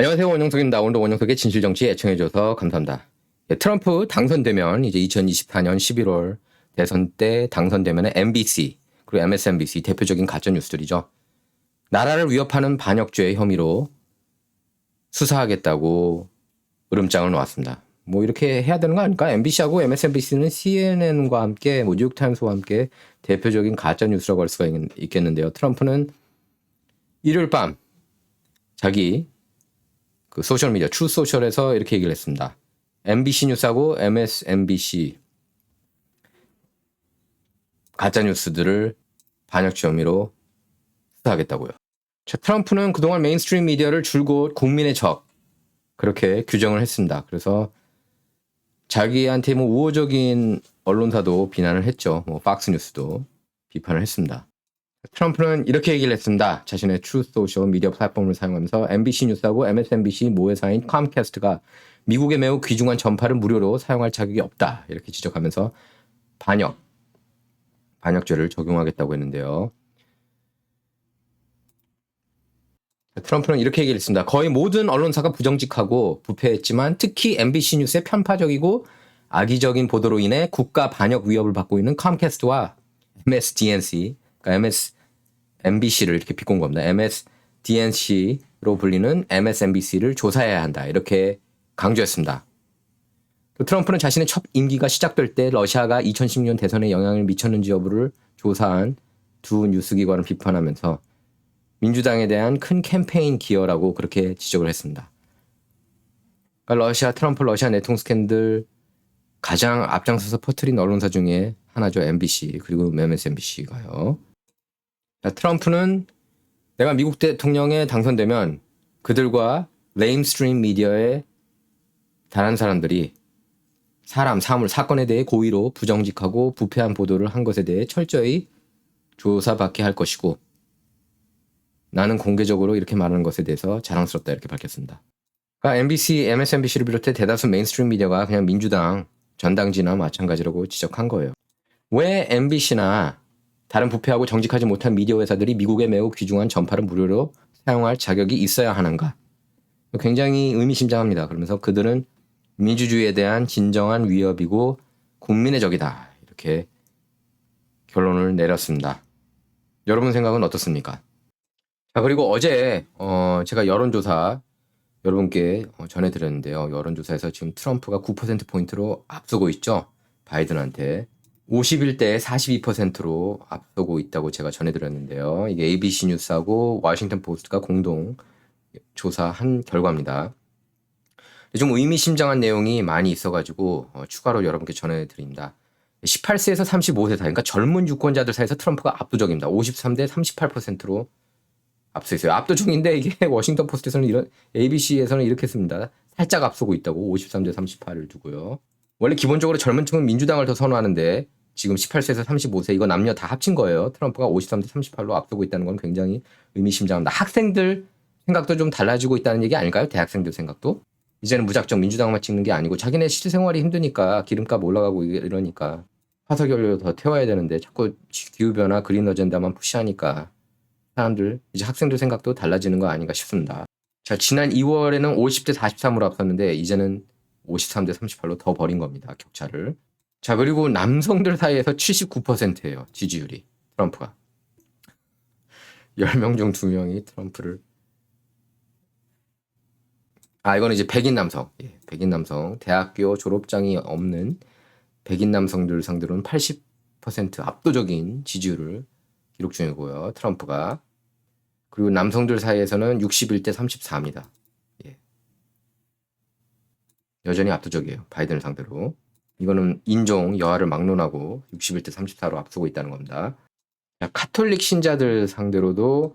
안녕하세요 원영석입니다. 오늘도 원영석의 진실 정치 애청해줘서 감사합니다. 예, 트럼프 당선되면 이제 2024년 11월 대선 때 당선되면 MBC 그리고 MSNBC 대표적인 가짜 뉴스들이죠. 나라를 위협하는 반역죄 혐의로 수사하겠다고 으름장을 놓았습니다. 뭐 이렇게 해야 되는 거 아닐까? MBC하고 MSNBC는 CNN과 함께 뭐 뉴욕타임스와 함께 대표적인 가짜 뉴스라고 할 수가 있, 있겠는데요. 트럼프는 일요일 밤 자기 그 소셜 미디어 트루 소셜에서 이렇게 얘기를 했습니다. MBC 뉴스하고 MSNBC 가짜 뉴스들을 반역죄 혐의로 수사하겠다고요. 자, 트럼프는 그동안 메인스트림 미디어를 줄곧 국민의 적 그렇게 규정을 했습니다. 그래서 자기한테 뭐 우호적인 언론사도 비난을 했죠. 뭐 박스 뉴스도 비판을 했습니다. 트럼프는 이렇게 얘기를 했습니다. 자신의 트루 소셜 미디어 플랫폼을 사용하면서 MBC 뉴스하고 MSNBC 모회사인 컴캐스트가 미국의 매우 귀중한 전파를 무료로 사용할 자격이 없다. 이렇게 지적하면서 반역, 반역죄를 적용하겠다고 했는데요. 트럼프는 이렇게 얘기를 했습니다. 거의 모든 언론사가 부정직하고 부패했지만 특히 MBC 뉴스의 편파적이고 악의적인 보도로 인해 국가 반역 위협을 받고 있는 컴캐스트와 MSDNC, 그러니까 MS MBC를 이렇게 비꼰 겁니다. MSDNC로 불리는 MSNBC를 조사해야 한다. 이렇게 강조했습니다. 또 트럼프는 자신의 첫 임기가 시작될 때 러시아가 2016년 대선에 영향을 미쳤는지 여부를 조사한 두 뉴스 기관을 비판하면서 민주당에 대한 큰 캠페인 기여라고 그렇게 지적을 했습니다. 그러니까 러시아 트럼프 러시아 내통 스캔들 가장 앞장서서 퍼뜨린 언론사 중에 하나죠. MBC 그리고 MSNBC가요. 자, 트럼프는 내가 미국 대통령에 당선되면 그들과 레임스트림 미디어의 다른 사람들이 사람, 사물, 사건에 대해 고의로 부정직하고 부패한 보도를 한 것에 대해 철저히 조사받게 할 것이고 나는 공개적으로 이렇게 말하는 것에 대해서 자랑스럽다 이렇게 밝혔습니다. 그러니까 MBC, MSNBC를 비롯해 대다수 메인스트림 미디어가 그냥 민주당 전당지나 마찬가지라고 지적한 거예요. 왜 MBC나 다른 부패하고 정직하지 못한 미디어 회사들이 미국의 매우 귀중한 전파를 무료로 사용할 자격이 있어야 하는가? 굉장히 의미심장합니다. 그러면서 그들은 민주주의에 대한 진정한 위협이고 국민의 적이다. 이렇게 결론을 내렸습니다. 여러분 생각은 어떻습니까? 자, 그리고 어제, 어, 제가 여론조사 여러분께 어, 전해드렸는데요. 여론조사에서 지금 트럼프가 9%포인트로 앞서고 있죠. 바이든한테. 51대 42%로 앞서고 있다고 제가 전해드렸는데요. 이게 ABC 뉴스하고 워싱턴 포스트가 공동 조사한 결과입니다. 좀 의미심장한 내용이 많이 있어가지고 어, 추가로 여러분께 전해드립니다. 18세에서 35세 사이, 그러니까 젊은 유권자들 사이에서 트럼프가 압도적입니다. 53대 38%로 앞서 있어요. 압도적인데 이게 워싱턴 포스트에서는 이런 ABC에서는 이렇게 씁니다. 살짝 앞서고 있다고 53대 38을 두고요. 원래 기본적으로 젊은 층은 민주당을 더 선호하는데 지금 18세에서 35세 이거 남녀 다 합친 거예요. 트럼프가 53대 38로 앞서고 있다는 건 굉장히 의미심장합니다. 학생들 생각도 좀 달라지고 있다는 얘기 아닐까요? 대학생들 생각도. 이제는 무작정 민주당만 찍는 게 아니고 자기네 실생활이 힘드니까 기름값 올라가고 이러니까 화석연료 더 태워야 되는데 자꾸 기후변화 그린 어젠다만 푸시하니까 사람들 이제 학생들 생각도 달라지는 거 아닌가 싶습니다. 자 지난 2월에는 50대 43으로 앞섰는데 이제는 53대 38로 더 버린 겁니다. 격차를. 자 그리고 남성들 사이에서 79%예요. 지지율이 트럼프가. 10명 중 2명이 트럼프를 아 이거는 이제 백인 남성. 예, 백인 남성. 대학교 졸업장이 없는 백인 남성들 상대로는 80% 압도적인 지지율을 기록 중이고요. 트럼프가. 그리고 남성들 사이에서는 61대 34입니다. 예. 여전히 압도적이에요. 바이든을 상대로. 이거는 인종, 여하를 막론하고 61대 34로 앞서고 있다는 겁니다. 자, 카톨릭 신자들 상대로도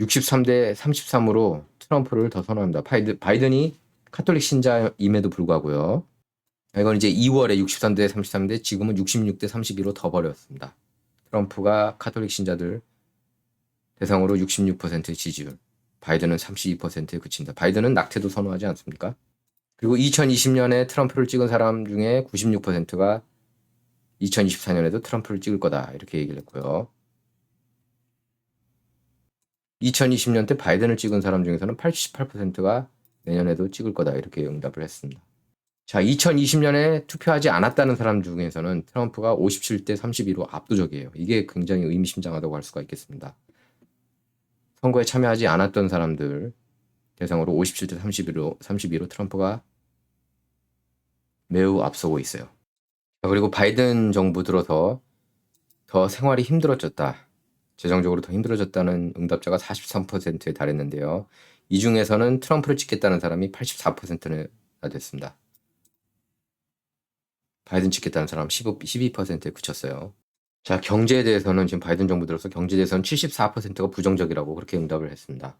63대 33으로 트럼프를 더 선호합니다. 바이든, 바이든 이 카톨릭 신자임에도 불구하고요. 이건 이제 2월에 63대 33인데 지금은 66대 32로 더 버렸습니다. 트럼프가 카톨릭 신자들 대상으로 66% 지지율, 바이든은 32%에 그친다. 바이든은 낙태도 선호하지 않습니까? 그리고 2020년에 트럼프를 찍은 사람 중에 96%가 2024년에도 트럼프를 찍을 거다. 이렇게 얘기를 했고요. 2020년 때 바이든을 찍은 사람 중에서는 88%가 내년에도 찍을 거다 이렇게 응답을 했습니다. 자, 2020년에 투표하지 않았다는 사람 중에서는 트럼프가 57대 32로 압도적이에요. 이게 굉장히 의미심장하다고 할 수가 있겠습니다. 선거에 참여하지 않았던 사람들 대상으로 57대 32로 32로 트럼프가 매우 앞서고 있어요. 자, 그리고 바이든 정부 들어서 더 생활이 힘들어졌다. 재정적으로 더 힘들어졌다는 응답자가 43%에 달했는데요. 이 중에서는 트럼프를 찍겠다는 사람이 84%나 됐습니다. 바이든 찍겠다는 사람 15, 12%에 그쳤어요. 자, 경제에 대해서는 지금 바이든 정부 들어서 경제에 대해서는 74%가 부정적이라고 그렇게 응답을 했습니다.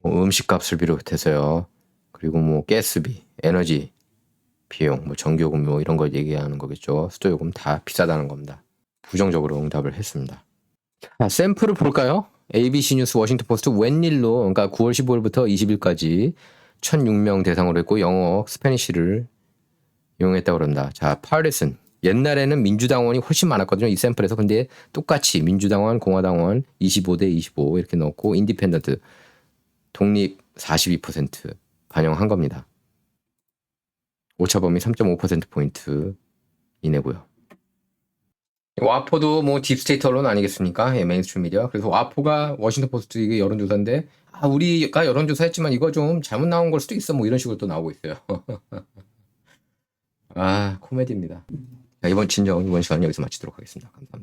뭐 음식값을 비롯해서요. 그리고 뭐 가스비, 에너지 비용, 뭐 전기요금 뭐 이런 걸 얘기하는 거겠죠. 수도요금 다 비싸다는 겁니다. 부정적으로 응답을 했습니다. 자, 샘플을 볼까요? ABC 뉴스 워싱턴 포스트 웬일로 그러니까 9월 15일부터 20일까지 1006명 대상으로 했고 영어 스페니쉬를 이용했다고 그런다. 자, 파리슨 옛날에는 민주당원이 훨씬 많았거든요. 이 샘플에서. 근데 똑같이 민주당원, 공화당원 25대 25 이렇게 넣고 인디펜던트 독립 42% 반영한 겁니다. 오차범위 3.5%포인트 이내고요. 와포도 뭐 딥스테이트 언론 아니겠습니까? 예, 메인스트림 미디어. 그래서 와포가 워싱턴 포스트 이게 여론조사인데 아 우리가 여론조사했지만 이거 좀 잘못 나온 걸 수도 있어 뭐 이런 식으로 또 나오고 있어요. 아 코미디입니다. 자, 이번 진정 이번 시간 여기서 마치도록 하겠습니다. 감사합니다.